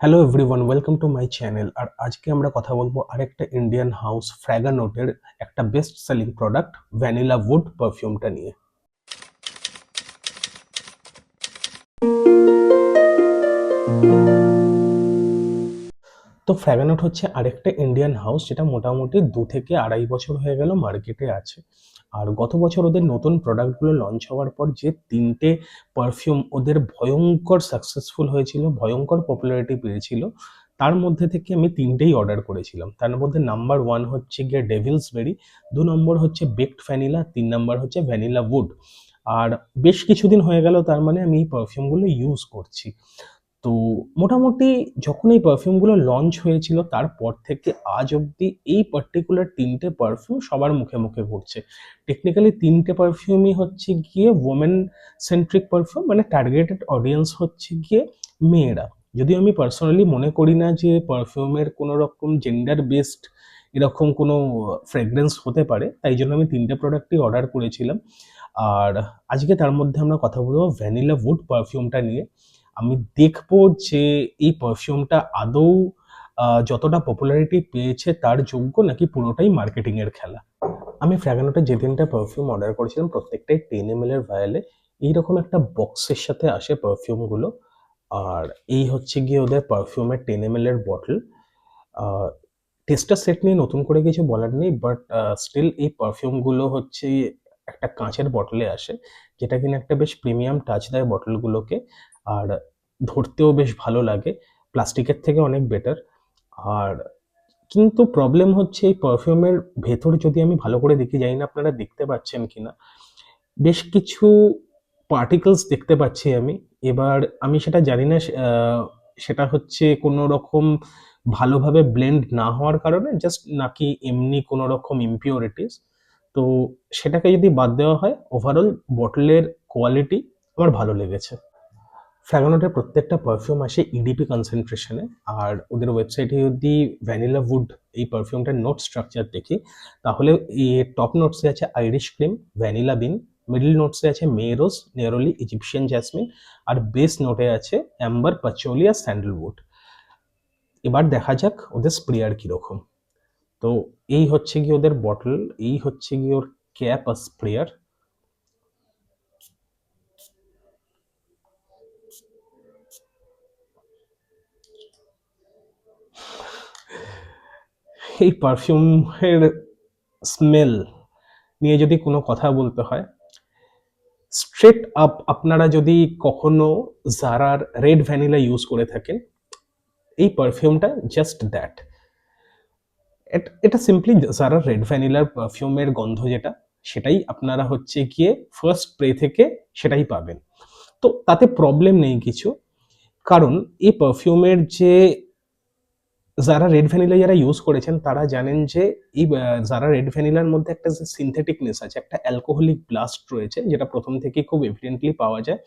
Hello everyone welcome to my channel আর আজকে আমরা কথা বলব আরেকটা ইন্ডিয়ান হাউস ফ্র্যাগানোটের একটা best selling product vanilla wood পারফিউমটা নিয়ে। তো ফ্র্যাগানোট হচ্ছে আরেকটা ইন্ডিয়ান হাউস যেটা মোটামুটি দু থেকে আড়াই বছর হয়ে গেল মার্কেটে আছে। আর গত বছর ওদের নতুন প্রোডাক্টগুলো লঞ্চ হওয়ার পর যে তিনটে পারফিউম ওদের ভয়ঙ্কর সাকসেসফুল হয়েছিল, ভয়ঙ্কর পপুলারিটি পেয়েছিল, তার মধ্যে থেকে আমি তিনটেই অর্ডার করেছিলাম। তার মধ্যে নাম্বার ওয়ান হচ্ছে গিয়ে ডেভিলস বেরি দু নম্বর হচ্ছে বেকড ভ্যানিলা তিন নম্বর হচ্ছে ভ্যানিলা উড আর বেশ কিছুদিন হয়ে গেল, তার মানে আমি এই পারফিউমগুলো ইউজ করছি। তো মোটামুটি যখন এই পারফিউমগুলো লঞ্চ হয়েছিল, তারপর থেকে আজ অবধি এই পার্টিকুলার তিনটে পারফিউম সবার মুখে মুখে ঘুরছে। টেকনিক্যালি তিনটে পারফিউমই হচ্ছে গিয়ে ওমেন সেন্ট্রিক পারফিউম মানে টার্গেটেড অডিয়েন্স হচ্ছে গিয়ে মেয়েরা। যদিও আমি পার্সোনালি মনে করি না যে পারফিউমের কোনো রকম জেন্ডার বেসড এরকম কোনো ফ্রেগরেন্স হতে পারে, তাই জন্য আমি তিনটে প্রোডাক্টই অর্ডার করেছিলাম। আর আজকে তার মধ্যে আমরা কথা বলব ভ্যানিলা উড পারফিউমটা নিয়ে। আমি দেখব যে এই পারফিউমটা আদৌ যতটা পপুলারিটি পেয়েছে তার যোগ্য নাকি পুরোটাই মার্কেটিং এর খেলা। আমি ফ্র্যাগানোটা যে তিনটা পারফিউম অর্ডার করেছিলাম, প্রত্যেকটাই টেন এম এর ভায়ালে এইরকম একটা বক্সের সাথে আসে পারফিউমগুলো আর এই হচ্ছে গিয়ে ওদের পারফিউমের টেন এম এর বটল টেস্টার সেট নিয়ে নতুন করে কিছু বলার নেই বাট স্টিল এই পারফিউমগুলো হচ্ছে একটা কাঁচের বটলে আসে, যেটা কিনা একটা বেশ প্রিমিয়াম টাচ দেয় বটলগুলোকে আর ধরতেও বেশ ভালো লাগে। প্লাস্টিকের থেকে অনেক বেটার আর কিন্তু প্রবলেম হচ্ছে এই পারফিউমের ভেতর যদি আমি ভালো করে দেখি, জানি না আপনারা দেখতে পাচ্ছেন কি না বেশ কিছু পার্টিকলস দেখতে পাচ্ছি আমি। এবার আমি সেটা জানি না সেটা হচ্ছে কোনো রকম ভালোভাবে ব্লেন্ড না হওয়ার কারণে জাস্ট নাকি এমনি কোনো রকম ইমপিউরিটিস তো সেটাকে যদি বাদ দেওয়া হয় ওভারঅল বটলের কোয়ালিটি আমার ভালো লেগেছে। ফ্র্যাগনটের প্রত্যেকটা পারফিউম আসে ইডিপি কনসেন্ট্রেশনে আর ওদের ওয়েবসাইটে যদি ভ্যানিলা উড এই পারফিউমটার নোট স্ট্রাকচার দেখি। তাহলে টপ নোটসে আছে Irish cream vanilla bean middle নোটসে আছে মেরোজ নেরোলি ইজিপশিয়ান জ্যাসমিন আর বেস নোটে আছে অ্যাম্বার পাচোলিয়া স্যান্ডেলউড এবার দেখা যাক ওদের স্প্রেয়ার কীরকম। তো এই হচ্ছে গিয়ে ওদের বটল এই হচ্ছে গিয়ে ওর ক্যাপ আর স্প্রেয়ার এই পারফিউমের স্মেল নিয়ে যদি কোনো কথা বলতে হয় স্ট্রেট আপ আপনারা যদি কখনো জারার রেড ভ্যানিলা ইউজ করে থাকেন, এই পারফিউমটা জাস্ট দ্যাট এটা সিম্পলি জারার রেড ভ্যানিলার পারফিউমের গন্ধ যেটা, সেটাই আপনারা হচ্ছে গিয়ে ফার্স্ট স্প্রে থেকে সেটাই পাবেন। তো তাতে প্রবলেম নেই কিছু। কারণ এই পারফিউমের যে যারা রেড ভ্যানিলা যারা ইউজ করেছেন, তারা জানেন যে এই যারা রেড ভ্যানিলার মধ্যে একটা যে সিনথেটিকনেস আছে, একটা অ্যালকোহলিক ব্লাস্ট রয়েছে, যেটা প্রথম থেকেই খুব এভিডেন্টলি পাওয়া যায়,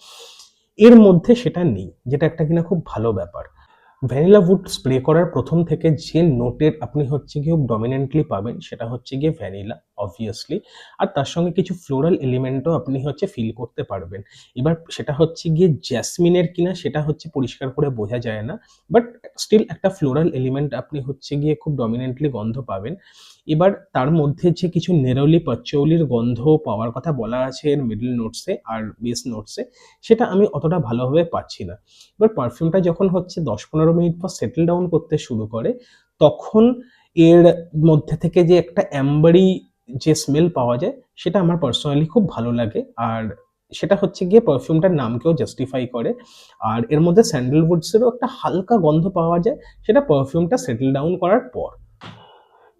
এর মধ্যে সেটা নেই, যেটা একটা কিনা খুব ভালো ব্যাপার। ভ্যানিলা উড স্প্রে করার প্রথম থেকে যে নোটের আপনি হচ্ছে গিয়ে ডমিনেন্টলি পাবেন, সেটা হচ্ছে গিয়ে ভ্যানিলা অবভিয়াসলি আর তার সঙ্গে কিছু ফ্লোরাল এলিমেন্টও আপনি হচ্ছে ফিল করতে পারবেন। এবার সেটা হচ্ছে গিয়ে জ্যাসমিনের কিনা সেটা হচ্ছে পরিষ্কার করে বোঝা যায় না বাট স্টিল একটা ফ্লোরাল এলিমেন্ট আপনি হচ্ছে গিয়ে খুব ডমিনেন্টলি গন্ধ পাবেন। এবার তার মধ্যে যে কিছু নেরলি পাচৌলির গন্ধ পাওয়ার কথা বলা আছে এর মিডল নোটসে আর বেস নোটসে সেটা আমি অতটা ভালোভাবে পাচ্ছি না। এবার পারফিউমটা যখন হচ্ছে দশ পনেরো মিনিট পর সেটেল ডাউন করতে শুরু করে, তখন এর মধ্যে থেকে যে একটা অ্যাম্বারি যে স্মেল পাওয়া যায়, সেটা আমার পার্সোনালি খুব ভালো লাগে। আর সেটা হচ্ছে গিয়ে পারফিউমটার নামকেও জাস্টিফাই করে। আর এর মধ্যে স্যান্ডেলউডসেরও একটা হালকা গন্ধ পাওয়া যায়, সেটা পারফিউমটা সেটেল ডাউন করার পর।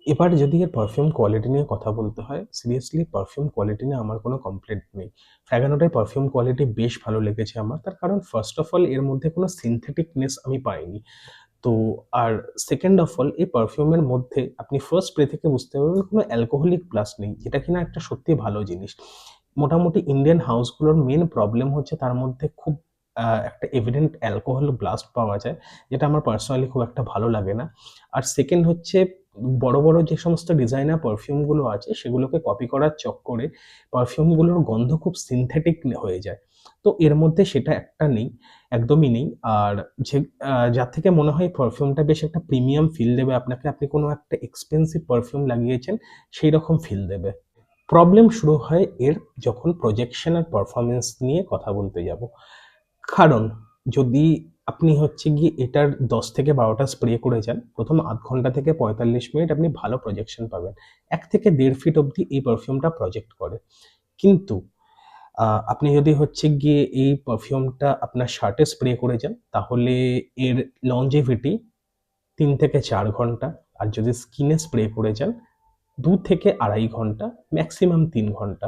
এবার যদি এর পারফিউম কোয়ালিটি নিয়ে কথা বলতে হয় সিরিয়াসলি পারফিউম কোয়ালিটি নিয়ে আমার কোনো কমপ্লেন্ট নেই। ফ্র্যাগানোটার পারফিউম কোয়ালিটি বেশ ভালো লেগেছে আমার। তার কারণ ফার্স্ট অফ অল এর মধ্যে কোনো সিনথেটিকনেস আমি পাইনি। তো আর সেকেন্ড অফ অল এই পারফিউমের মধ্যে আপনি ফার্স্ট স্প্রে থেকে বুঝতে পারবেন কোনো অ্যালকোহলিক প্লাস নেই, যেটা কিনা একটা সত্যি ভালো জিনিস। মোটামুটি ইন্ডিয়ান হাউসগুলোর মেন প্রবলেম হচ্ছে তার মধ্যে খুব একটা এভিডেন্ট অ্যালকোহল ব্লাস্ট পাওয়া যায়, যেটা আমার পার্সোনালি খুব একটা ভালো লাগে না। আর সেকেন্ড হচ্ছে বড় বড় যে সমস্ত ডিজাইনার পারফিউমগুলো আছে, সেগুলোকে কপি করার চক্করে পারফিউমগুলোর গন্ধ খুব সিনথেটিক হয়ে যায়। তো এর মধ্যে সেটা একটা নেই, একদমই নেই। আর যে যার থেকে মনে হয় পারফিউমটা বেশ একটা প্রিমিয়াম ফিল দেবে আপনাকে, আপনি কোনো একটা এক্সপেন্সিভ পারফিউম লাগিয়েছেন সেই রকম ফিল দেবে। প্রবলেম শুরু হয় এর যখন প্রজেকশন আর পারফরমেন্স নিয়ে কথা বলতে যাব। কারণ যদি আপনি হচ্ছে গিয়ে এটার দশ থেকে বারোটা স্প্রে করে যান, প্রথম আধ ঘণ্টা থেকে পঁয়তাল্লিশ মিনিট আপনি ভালো প্রজেকশন পাবেন। এক থেকে দেড় ফিট অবধি এই পারফিউমটা প্রজেক্ট করে। কিন্তু আপনি যদি হচ্ছে গিয়ে এই পারফিউমটা আপনার শার্টে স্প্রে করে যান, তাহলে এর লঞ্জিভিটি তিন থেকে চার ঘণ্টা। আর যদি স্কিনে স্প্রে করে যান, দু থেকে আড়াই ঘণ্টা ম্যাক্সিমাম তিন ঘণ্টা।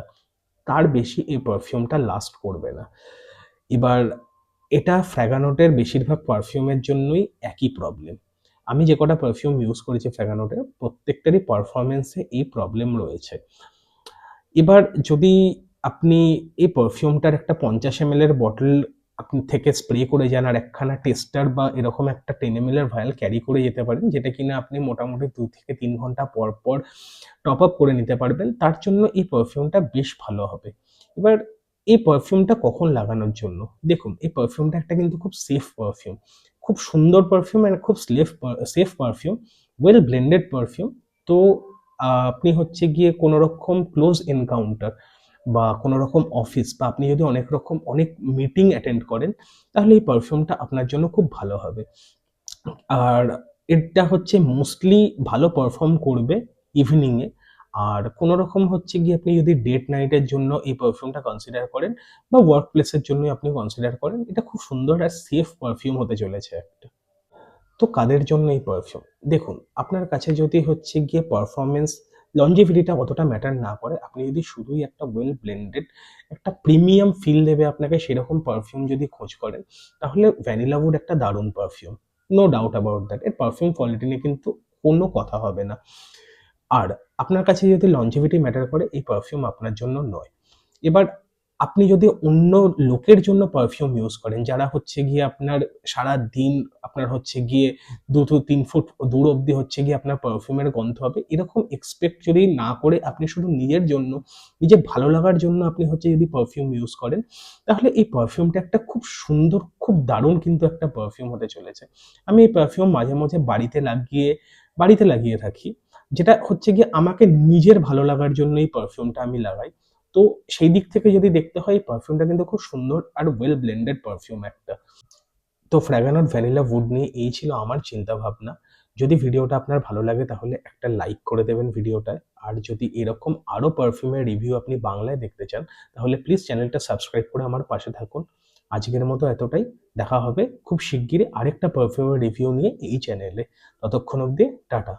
তার বেশি এই পারফিউমটা লাস্ট করবে না। এবার, এটা ফ্র্যাগানোটের বেশিরভাগ পারফিউমের জন্যই একই প্রবলেম আমি যে কটা পারফিউম ইউজ করেছি ফ্র্যাগানোটের প্রত্যেকটারই পারফরমেন্সে এই প্রবলেম রয়েছে। এবার যদি আপনি এই পারফিউমটার একটা পঞ্চাশ এম এর বটল আপনি থেকে স্প্রে করে যান আর একখানা টেস্টার বা এরকম একটা টেন এম এর ভায়াল ক্যারি করে যেতে পারেন, যেটা কিনা আপনি মোটামুটি দু থেকে তিন ঘণ্টা পর পর টপ আপ করে নিতে পারবেন। তার জন্য এই পারফিউমটা বেশ ভালো হবে। এবার এই পারফিউমটা কখন লাগানোর জন্য? দেখুন, এই পারফিউমটা একটা কিন্তু খুব সেফ পারফিউম খুব সুন্দর পারফিউম আর খুব safe safe perfume well blended perfume তো আপনি হচ্ছে গিয়ে কোনো রকম ক্লোজ এনকাউন্টার বা কোনো রকম অফিস বা আপনি যদি অনেক রকম, অনেক মিটিং অ্যাটেন্ড করেন, তাহলে এই পারফিউমটা আপনার জন্য খুব ভালো হবে। আর এটা হচ্ছে মোস্টলি ভালো পারফর্ম করবে ইভিনিংয়ে আর কোনো রকম হচ্ছে গিয়ে আপনি যদি ডেট নাইটের জন্য এই পারফিউমটা কনসিডার করেন বা ওয়ার্ক প্লেসের জন্য আপনি কনসিডার করেন, এটা খুব সুন্দর আর সেফ পারফিউম হতে চলেছে একটা। তো কাদের জন্য এই পারফিউম দেখুন, আপনার কাছে যদি হচ্ছে গিয়ে পারফরমেন্স লঞ্জিভিটিটা অতটা ম্যাটার না করে। আপনি যদি শুধুই একটা ওয়েল ব্লেন্ডেড একটা প্রিমিয়াম ফিল দেবে আপনাকে, সেরকম পারফিউম যদি খোঁজ করেন, তাহলে ভ্যানিলা উড একটা দারুণ perfume no doubt about that এর পারফিউম কোয়ালিটি নিয়ে কিন্তু কোনো কথা হবে না। আর আপনার কাছে যদি লঞ্জিভিটি ম্যাটার করে, এই পারফিউম আপনার জন্য নয়। এবার আপনি যদি অন্য লোকের জন্য পারফিউম ইউজ করেন, যারা হচ্ছে গিয়ে আপনার সারা দিন আপনার হচ্ছে গিয়ে দু to তিন ফুট দূর অবধি হচ্ছে গিয়ে আপনার পারফিউমের গন্ধ হবে, এরকম এক্সপেক্ট যদি না করে আপনি শুধু নিজের জন্য, নিজের ভালো লাগার জন্য আপনি হচ্ছে যদি পারফিউম ইউজ করেন, তাহলে এই পারফিউমটা একটা খুব সুন্দর, খুব দারুণ কিন্তু একটা পারফিউম হতে চলেছে। আমি এই পারফিউম মাঝে মাঝে বাড়িতে লাগিয়ে বাড়িতে লাগিয়ে থাকি, যেটা হচ্ছে গিয়ে আমাকে নিজের ভালো লাগার জন্য এই পারফিউমটা আমি লাগাই। তো সেই দিক থেকে যদি দেখতে হয় পারফিউমটা কিন্তু খুব সুন্দর আর ওয়েল ব্লেন্ডেড পারফিউম একটা। তো ফ্র্যাগানট ভ্যানিলা উড নিয়ে এই ছিল আমার চিন্তা ভাবনা যদি ভিডিওটা আপনার ভালো লাগে, তাহলে একটা লাইক করে দেবেন ভিডিওটায়। আর যদি এরকম আরও পারফিউমের রিভিউ আপনি বাংলায় দেখতে চান, তাহলে প্লিজ চ্যানেলটা সাবস্ক্রাইব করে আমার পাশে থাকুন। আজকের মতো এতটাই। দেখা হবে খুব শিগগিরই আরেকটা পারফিউমের রিভিউ নিয়ে এই চ্যানেলে ততক্ষণ অবধি টাটা।